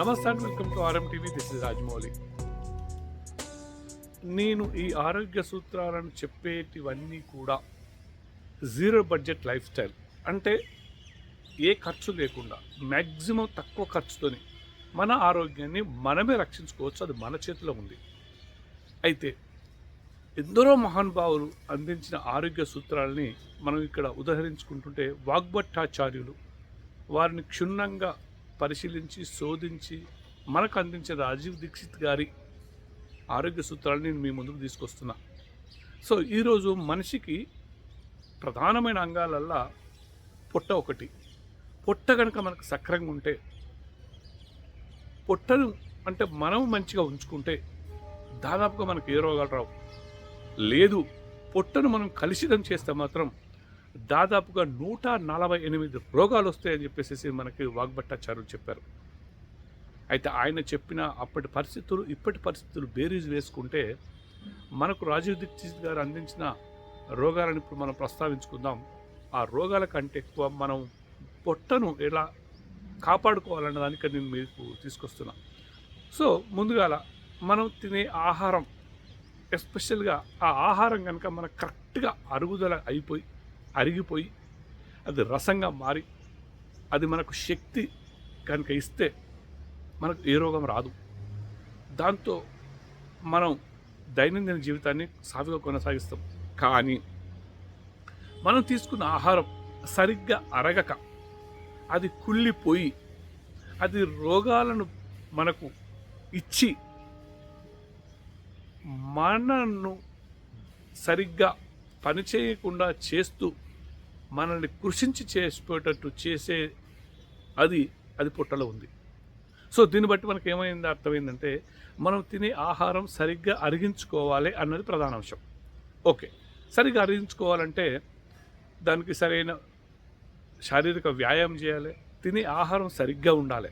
నమస్తే and welcome to RM TV this is Rajamouli. నేను ఈ ఆరోగ్య సూత్రాలను చెప్పేటివన్నీ కూడా జీరో బడ్జెట్ లైఫ్ స్టైల్. అంటే ఏ ఖర్చు లేకుండా మ్యాక్సిమం తక్కువ ఖర్చుతోని మన ఆరోగ్యాన్ని మనమే రక్షించుకోవచ్చు అది మన చేతిలో ఉంది. అయితే ఎందరో మహానుభావులు అందించిన ఆరోగ్య సూత్రాలని మనం ఇక్కడ ఉదహరించుకుంటుంటే వాగ్భట్టాచార్యులు వారిని క్షుణ్ణంగా పరిశీలించి శోధించి మనకు అందించిన రాజీవ్ దీక్షిత్ గారి ఆరోగ్య సూత్రాలను నేను మీ ముందుకు తీసుకొస్తున్నా. సో ఈరోజు మనిషికి ప్రధానమైన అంగాలల్లా పొట్ట ఒకటి. పొట్ట కనుక మనకు సక్రంగా ఉంటే పొట్టను అంటే మనం మంచిగా ఉంచుకుంటే దాదాపుగా మనకు ఏ రోగాలు రావు. లేదు పొట్టను మనం కలుషితం చేస్తే మాత్రం దాదాపుగా నూట నలభై ఎనిమిది రోగాలు వస్తాయని చెప్పేసి మనకి వాగ్భట్టాచార్యులు చెప్పారు. అయితే ఆయన చెప్పిన అప్పటి పరిస్థితులు ఇప్పటి పరిస్థితులు బేరీజ్ వేసుకుంటే మనకు రాజీవ్ దీక్షిత్ గారు అందించిన రోగాలను ఇప్పుడు మనం ప్రస్తావించుకుందాం. ఆ రోగాల కంటే ఎక్కువ మనం పొట్టను ఎలా కాపాడుకోవాలన్న దానికి నేను మీకు తీసుకొస్తున్నా. సో ముందుగాల మనం తినే ఆహారం ఎస్పెషల్గా ఆ ఆహారం కనుక మనకు కరెక్ట్గా అరుగుదల అయిపోయి అరిగిపోయి అది రసంగా మారి అది మనకు శక్తి కనుక ఇస్తే మనకు ఏ రోగం రాదు. దాంతో మనం దైనందిన జీవితాన్ని సాఫీగా కొనసాగిస్తాం. కానీ మనం తీసుకున్న ఆహారం సరిగ్గా అరగక అది కుళ్ళిపోయి అది రోగాలను మనకు ఇచ్చి మనను సరిగ్గా పని చేయకుండా చేస్తూ మనల్ని కృషించి చేసిపోయేటట్టు చేసే అది అది పుట్టలో ఉంది. సో దీన్ని బట్టి మనకి ఏమైంది అర్థమైందంటే మనం తినే ఆహారం సరిగ్గా అరిగించుకోవాలి అన్నది ప్రధాన అంశం. ఓకే. సరిగ్గా అరిగించుకోవాలంటే దానికి సరైన శారీరక వ్యాయామం చేయాలి తినే ఆహారం సరిగ్గా ఉండాలి.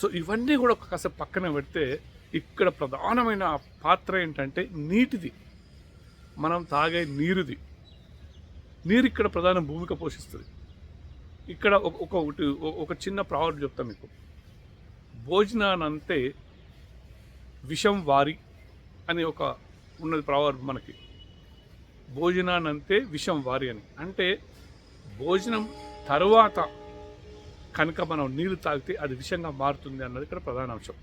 సో ఇవన్నీ కూడా ఒక కాసేపు పక్కన పెడితే ఇక్కడ ప్రధానమైన పాత్ర ఏంటంటే నీటిది. మనం తాగే నీరుది. నీరు ఇక్కడ ప్రధాన భూమిక పోషిస్తుంది. ఇక్కడ ఒక ఒక ఒక చిన్న ప్రావర్బ్ చెప్తాను మీకు. భోజనానంతే విషం వారి అని ఒక ఉన్నది ప్రావర్బ్ మనకి. భోజనానంతే విషం వారి అని. అంటే భోజనం తరువాత కనుక మనం నీళ్ళు తాగితే అది విషంగా మారుతుంది అన్నది ఇక్కడ ప్రధాన అంశం.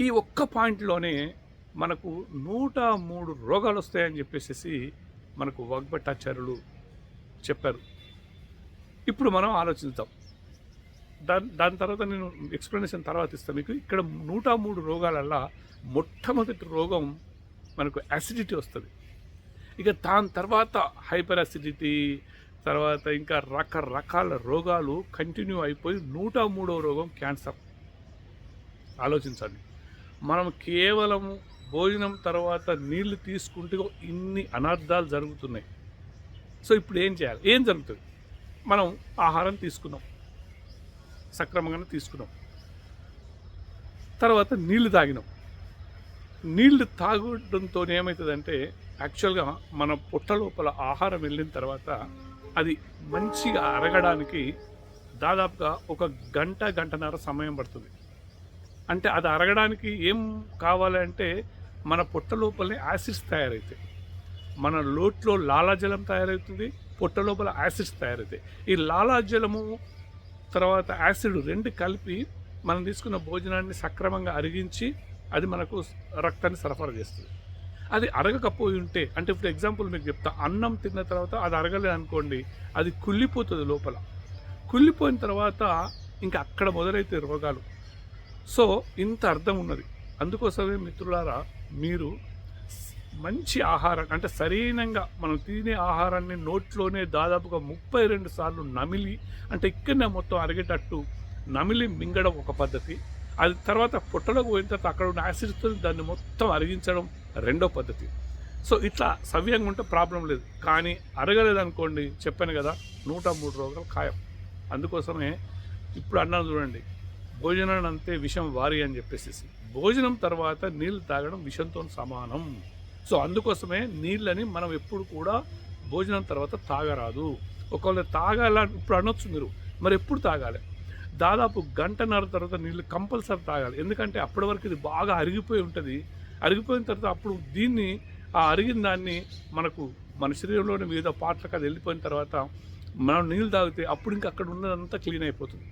ఈ ఒక్క పాయింట్లోనే మనకు నూట మూడు రోగాలు వస్తాయని చెప్పేసి మనకు వగ్భట్టాచార్యులు చెప్పారు. ఇప్పుడు మనం ఆలోచిద్దాం. దాని దాని తర్వాత నేను ఎక్స్ప్లెనేషన్ తర్వాత ఇస్తాను మీకు. ఇక్కడ నూట మూడు రోగాలల్లా మొట్టమొదటి రోగం మనకు యాసిడిటీ వస్తుంది. ఇక దాని తర్వాత హైపర్ యాసిడిటీ తర్వాత ఇంకా రకరకాల రోగాలు కంటిన్యూ అయిపోయి నూట మూడో రోగం క్యాన్సర్. ఆలోచించండి. మనం కేవలం భోజనం తర్వాత నీళ్ళు తీసుకుంటే ఇన్ని అనర్థాలు జరుగుతున్నాయి. సో ఇప్పుడు ఏం చేయాలి? ఏం జరుగుతుంది? మనం ఆహారం తీసుకున్నాం. సక్రమంగానే తీసుకున్నాం. తర్వాత నీళ్ళు తాగినాం. నీళ్ళు తాగడంతో ఏమవుతుందంటే యాక్చువల్గా మన పొట్ట లోపల ఆహారం వెళ్ళిన తర్వాత అది మంచిగా అరగడానికి దాదాపుగా ఒక గంట గంటన్నర సమయం పడుతుంది. అంటే అది అరగడానికి ఏం కావాలంటే మన పొట్ట లోపలనే యాసిడ్స్ తయారవుతాయి మన లోట్లో లాలాజలం తయారవుతుంది పొట్ట లోపల యాసిడ్స్ తయారవుతాయి. ఈ లాలాజలము తర్వాత యాసిడ్ రెండు కలిపి మనం తీసుకున్న భోజనాన్ని సక్రమంగా అరిగించి అది మనకు రక్తాన్ని సరఫరా చేస్తుంది. అది అరగకపోయి ఉంటే అంటే ఫర్ ఎగ్జాంపుల్ మీకు చెప్తా అన్నం తిన్న తర్వాత అది అరగలేదు అనుకోండి అది కుళ్ళిపోతుంది లోపల. కుళ్ళిపోయిన తర్వాత ఇంకా అక్కడ మొదలైతే రోగాలు. సో ఇంత అర్థం ఉన్నది. అందుకోసమే మిత్రులారా మీరు మంచి ఆహారం అంటే సరైనంగా మనం తినే ఆహారాన్ని నోట్లోనే దాదాపుగా ముప్పై రెండు సార్లు నమిలి అంటే ఇక్కడనే మొత్తం అరిగేటట్టు నమిలి మింగడం ఒక పద్ధతి. అది తర్వాత పొట్టలోకి పోయిన తర్వాత అక్కడ ఉన్న యాసిడ్తో దాన్ని మొత్తం అరిగించడం రెండో పద్ధతి. సో ఇట్లా సవ్యంగా ఉంటే ప్రాబ్లం లేదు. కానీ అరగలేదనుకోండి చెప్పాను కదా నూట మూడు రోగాలు ఖాయం. అందుకోసమే ఇప్పుడు అన్నాను చూడండి భోజనాన్ని అంతే విషం వారి అని చెప్పేసి భోజనం తర్వాత నీళ్ళు తాగడం విషంతో సమానం. సో అందుకోసమే నీళ్ళని మనం ఎప్పుడు కూడా భోజనం తర్వాత తాగరాదు. ఒకవేళ తాగాల ఇప్పుడు అనొచ్చు మీరు మరి ఎప్పుడు తాగాలి? దాదాపు గంటన్నర తర్వాత నీళ్ళు కంపల్సరీ తాగాలి. ఎందుకంటే అప్పటి వరకు ఇది బాగా అరిగిపోయి ఉంటుంది. అరిగిపోయిన తర్వాత అప్పుడు దీన్ని ఆ అరిగిన దాన్ని మనకు మన శరీరంలోని వివిధ పాటలకు అది వెళ్ళిపోయిన తర్వాత మనం నీళ్ళు తాగితే అప్పుడు ఇంకా అక్కడ ఉన్నదంతా క్లీన్ అయిపోతుంది.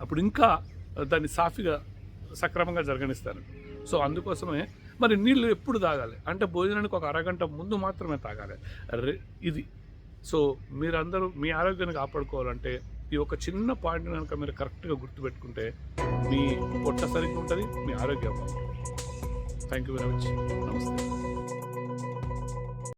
అప్పుడు ఇంకా దాన్ని సాఫీగా సక్రమంగా జరగనిస్తారు. సో అందుకోసమే మరి నీళ్ళు ఎప్పుడు తాగాలి? అంటే భోజనానికి ఒక అరగంట ముందు మాత్రమే తాగాలి. రె- ఇది. సో మీరందరూ మీ ఆరోగ్యాన్ని కాపాడుకోవాలంటే ఈ ఒక చిన్న పాయింట్ కనుక మీరు కరెక్ట్గా గుర్తుపెట్టుకుంటే మీ పొట్ట సరిగ్గా ఉంటుంది మీ ఆరోగ్యం థ్యాంక్ యూ వెరీ మచ్ నమస్తే.